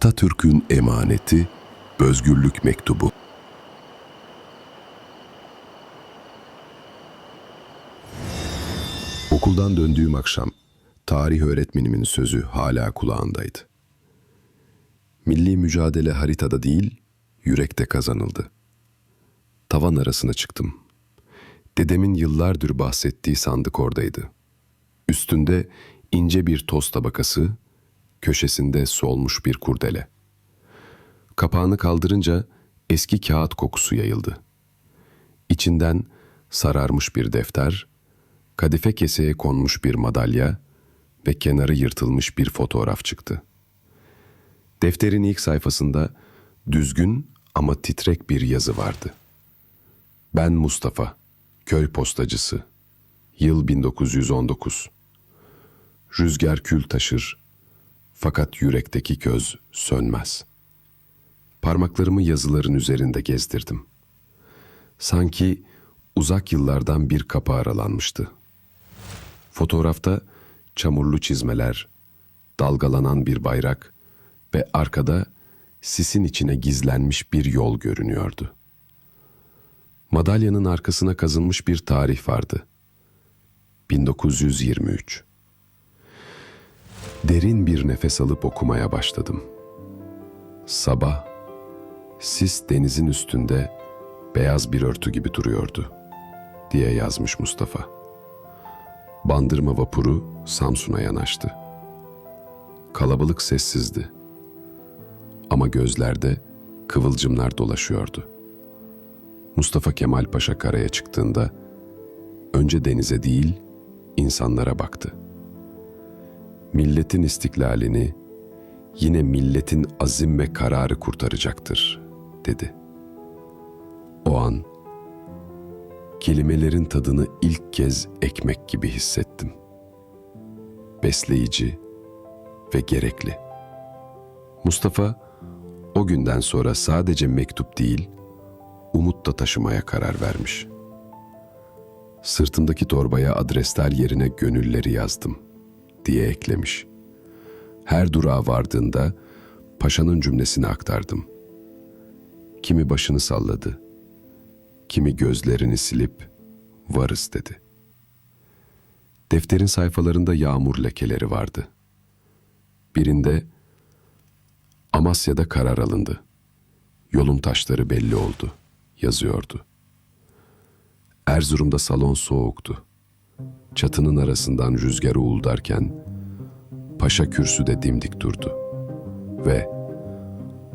Atatürk'ün emaneti, Özgürlük Mektubu. Okuldan döndüğüm akşam, tarih öğretmenimin sözü hala kulağındaydı. Milli mücadele haritada değil, yürekte kazanıldı. Tavan arasına çıktım. Dedemin yıllardır bahsettiği sandık oradaydı. Üstünde ince bir toz tabakası, köşesinde solmuş bir kurdele. Kapağını kaldırınca eski kağıt kokusu yayıldı. İçinden sararmış bir defter, kadife keseye konmuş bir madalya ve kenarı yırtılmış bir fotoğraf çıktı. Defterin ilk sayfasında düzgün ama titrek bir yazı vardı. Ben Mustafa, köy postacısı. Yıl 1919. Rüzgar kül taşır, fakat yürekteki köz sönmez. Parmaklarımı yazıların üzerinde gezdirdim. Sanki uzak yıllardan bir kapı aralanmıştı. Fotoğrafta çamurlu çizmeler, dalgalanan bir bayrak ve arkada sisin içine gizlenmiş bir yol görünüyordu. Madalyanın arkasına kazınmış bir tarih vardı. 1923. Derin bir nefes alıp okumaya başladım. Sabah, sis denizin üstünde beyaz bir örtü gibi duruyordu, diye yazmış Mustafa. Bandırma vapuru Samsun'a yanaştı. Kalabalık sessizdi. Ama gözlerde kıvılcımlar dolaşıyordu. Mustafa Kemal Paşa karaya çıktığında önce denize değil, insanlara baktı. Milletin istiklalini yine milletin azim ve kararı kurtaracaktır, dedi. O an kelimelerin tadını ilk kez ekmek gibi hissettim. Besleyici ve gerekli. Mustafa o günden sonra sadece mektup değil, umut da taşımaya karar vermiş. Sırtımdaki torbaya adresler yerine gönülleri yazdım diye eklemiş. Her durağa vardığında paşanın cümlesini aktardım. Kimi başını salladı, kimi gözlerini silip varız dedi. Defterin sayfalarında yağmur lekeleri vardı. Birinde Amasya'da karar alındı. Yolun taşları belli oldu, yazıyordu. Erzurum'da salon soğuktu. Çatının arasından rüzgar uğuldarken paşa kürsüde dimdik durdu. Ve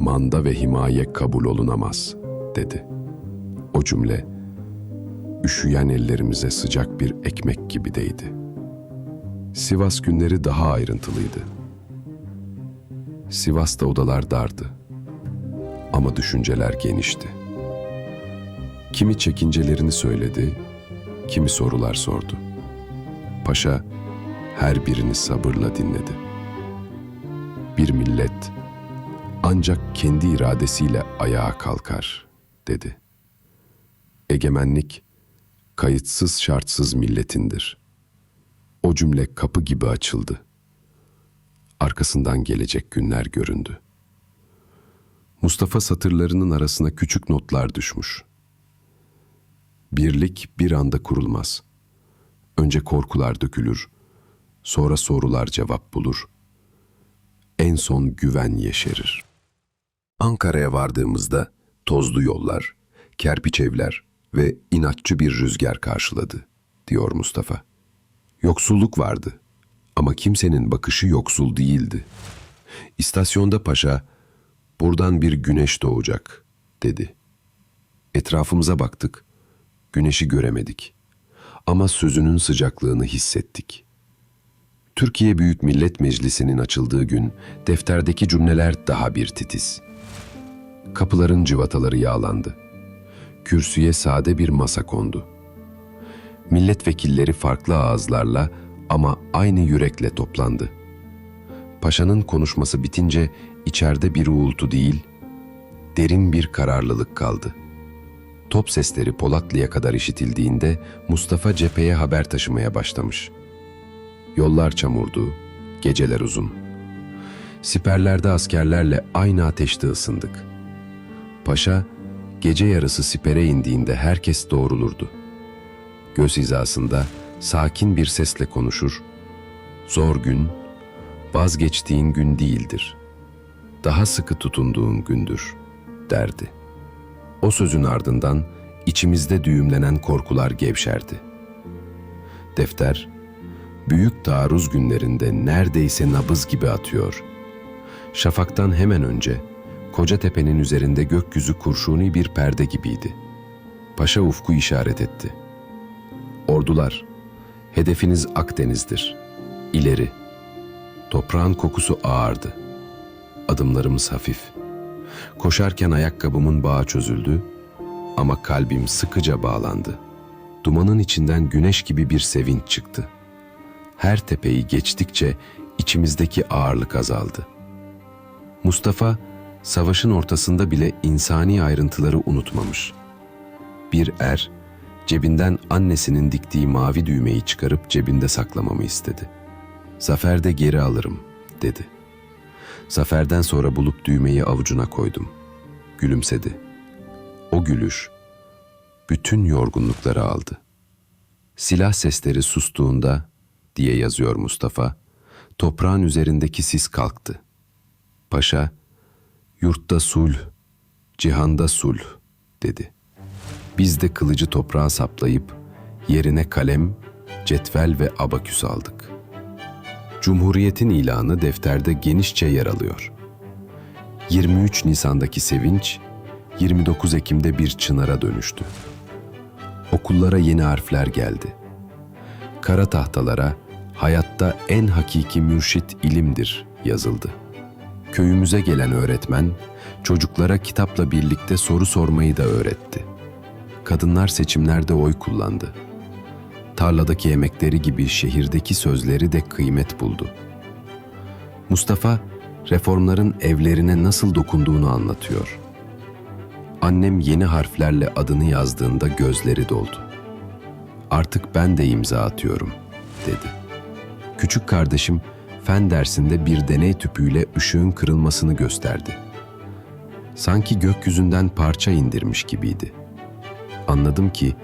manda ve himaye kabul olunamaz dedi. O cümle üşüyen ellerimize sıcak bir ekmek gibi değdi. Sivas günleri daha ayrıntılıydı. Sivas'ta odalar dardı. Ama düşünceler genişti. Kimi çekincelerini söyledi, kimi sorular sordu. Paşa her birini sabırla dinledi. Bir millet ancak kendi iradesiyle ayağa kalkar, dedi. Egemenlik kayıtsız şartsız milletindir. O cümle kapı gibi açıldı arkasından gelecek günler göründü. Mustafa satırlarının arasına küçük notlar düşmüş. Birlik bir anda kurulmaz. Önce korkular dökülür, sonra sorular cevap bulur. En son güven yeşerir. Ankara'ya vardığımızda tozlu yollar, kerpiç evler ve inatçı bir rüzgar karşıladı, diyor Mustafa. Yoksulluk vardı ama kimsenin bakışı yoksul değildi. İstasyonda paşa, buradan bir güneş doğacak, dedi. Etrafımıza baktık, güneşi göremedik. Ama sözünün sıcaklığını hissettik. Türkiye Büyük Millet Meclisi'nin açıldığı gün defterdeki cümleler daha bir titiz. Kapıların cıvataları yağlandı. Kürsüye sade bir masa kondu. Milletvekilleri farklı ağızlarla ama aynı yürekle toplandı. Paşanın konuşması bitince içeride bir uğultu değil, derin bir kararlılık kaldı. Top sesleri Polatlı'ya kadar işitildiğinde Mustafa cepheye haber taşımaya başlamış. Yollar çamurdu, geceler uzun. Siperlerde askerlerle aynı ateşte ısındık. Paşa, gece yarısı sipere indiğinde herkes doğrulurdu. Göz hizasında sakin bir sesle konuşur. Zor gün, vazgeçtiğin gün değildir. Daha sıkı tutunduğun gündür, derdi. O sözün ardından içimizde düğümlenen korkular gevşerdi. Defter, büyük taarruz günlerinde neredeyse nabız gibi atıyor. Şafaktan hemen önce Kocatepe'nin üzerinde gökyüzü kurşuni bir perde gibiydi. Paşa ufku işaret etti. Ordular, hedefiniz Akdeniz'dir. İleri. Toprağın kokusu ağırdı. Adımlarımız hafif. Koşarken ayakkabımın bağı çözüldü ama kalbim sıkıca bağlandı. Dumanın içinden güneş gibi bir sevinç çıktı. Her tepeyi geçtikçe içimizdeki ağırlık azaldı. Mustafa, savaşın ortasında bile insani ayrıntıları unutmamış. Bir er, cebinden annesinin diktiği mavi düğmeyi çıkarıp cebinde saklamamı istedi. Zaferde geri alırım, dedi. Zaferden sonra bulup düğmeyi avucuna koydum. Gülümsedi. O gülüş, bütün yorgunlukları aldı. Silah sesleri sustuğunda, diye yazıyor Mustafa, toprağın üzerindeki sis kalktı. Paşa, yurtta sulh, cihanda sulh, dedi. Biz de kılıcı toprağa saplayıp, yerine kalem, cetvel ve abaküs aldık. Cumhuriyetin ilanı defterde genişçe yer alıyor. 23 Nisan'daki sevinç, 29 Ekim'de bir çınara dönüştü. Okullara yeni harfler geldi. Kara tahtalara hayatta en hakiki mürşit ilimdir yazıldı. Köyümüze gelen öğretmen çocuklara kitapla birlikte soru sormayı da öğretti. Kadınlar seçimlerde oy kullandı. Tarladaki emekleri gibi şehirdeki sözleri de kıymet buldu. Mustafa reformların evlerine nasıl dokunduğunu anlatıyor. Annem yeni harflerle adını yazdığında gözleri doldu. Artık ben de imza atıyorum, dedi. Küçük kardeşim fen dersinde bir deney tüpüyle ışığın kırılmasını gösterdi. Sanki gökyüzünden parça indirmiş gibiydi. Anladım ki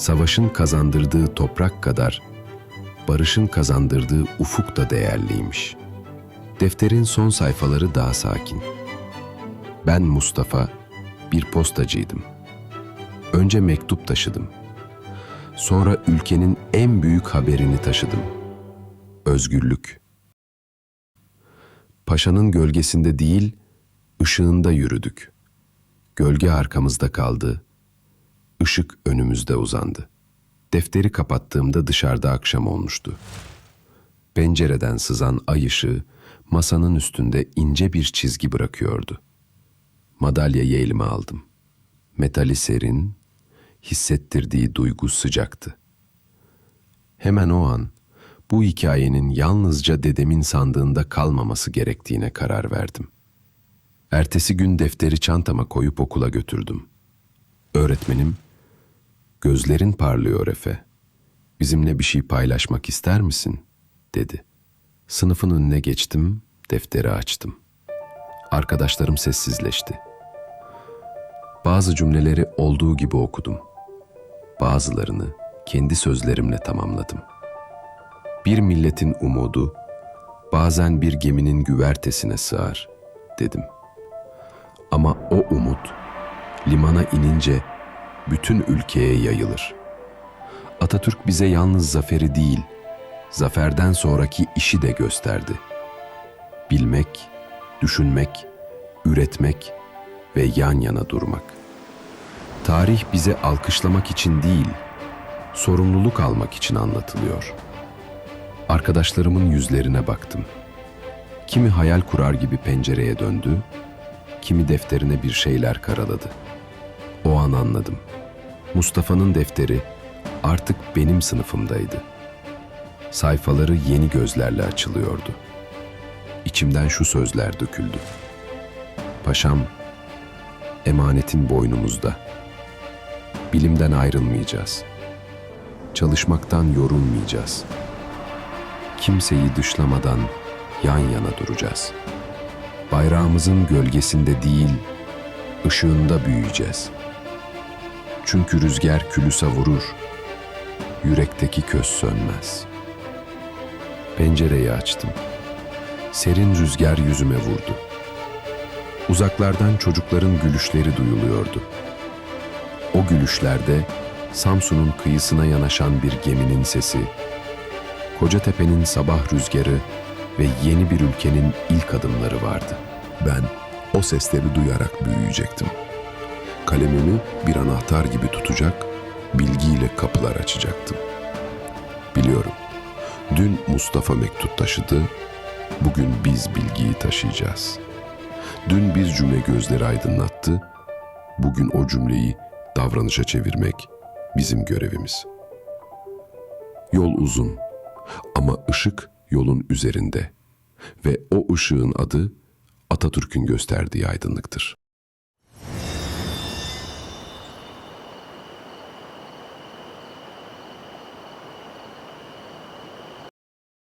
savaşın kazandırdığı toprak kadar barışın kazandırdığı ufuk da değerliymiş. Defterin son sayfaları daha sakin. Ben Mustafa, bir postacıydım. Önce mektup taşıdım. Sonra ülkenin en büyük haberini taşıdım. Özgürlük. Paşanın gölgesinde değil, ışığında yürüdük. Gölge arkamızda kaldı, ışık önümüzde uzandı. Defteri kapattığımda dışarıda akşam olmuştu. Pencereden sızan ay ışığı masanın üstünde ince bir çizgi bırakıyordu. Madalyayı elime aldım. Metali serin, hissettirdiği duygu sıcaktı. Hemen o an bu hikayenin yalnızca dedemin sandığında kalmaması gerektiğine karar verdim. Ertesi gün defteri çantama koyup okula götürdüm. Öğretmenim, gözlerin parlıyor Efe. Bizimle bir şey paylaşmak ister misin? dedi. Sınıfın önüne geçtim, defteri açtım. Arkadaşlarım sessizleşti. Bazı cümleleri olduğu gibi okudum. Bazılarını kendi sözlerimle tamamladım. Bir milletin umudu bazen bir geminin güvertesine sığar dedim. Ama o umut limana inince bütün ülkeye yayılır. Atatürk bize yalnız zaferi değil, zaferden sonraki işi de gösterdi. Bilmek, düşünmek, üretmek ve yan yana durmak. Tarih bize alkışlamak için değil, sorumluluk almak için anlatılıyor. Arkadaşlarımın yüzlerine baktım. Kimi hayal kurar gibi pencereye döndü, kimi defterine bir şeyler karaladı. O an anladım. Mustafa'nın defteri artık benim sınıfımdaydı. Sayfaları yeni gözlerle açılıyordu. İçimden şu sözler döküldü. Paşam, emanetin boynumuzda. Bilimden ayrılmayacağız. Çalışmaktan yorulmayacağız. Kimseyi dışlamadan yan yana duracağız. Bayrağımızın gölgesinde değil, ışığında büyüyeceğiz. Çünkü rüzgar külü savurur, yürekteki köz sönmez. Pencereyi açtım. Serin rüzgar yüzüme vurdu. Uzaklardan çocukların gülüşleri duyuluyordu. O gülüşlerde Samsun'un kıyısına yanaşan bir geminin sesi, Kocatepe'nin sabah rüzgarı ve yeni bir ülkenin ilk adımları vardı. Ben o sesleri duyarak büyüyecektim. Kalemimi bir anahtar gibi tutacak, bilgiyle kapılar açacaktım. Biliyorum, dün Mustafa mektup taşıdı, bugün biz bilgiyi taşıyacağız. Dün bir cümle gözleri aydınlattı, bugün o cümleyi davranışa çevirmek bizim görevimiz. Yol uzun ama ışık yolun üzerinde ve o ışığın adı Atatürk'ün gösterdiği aydınlıktır.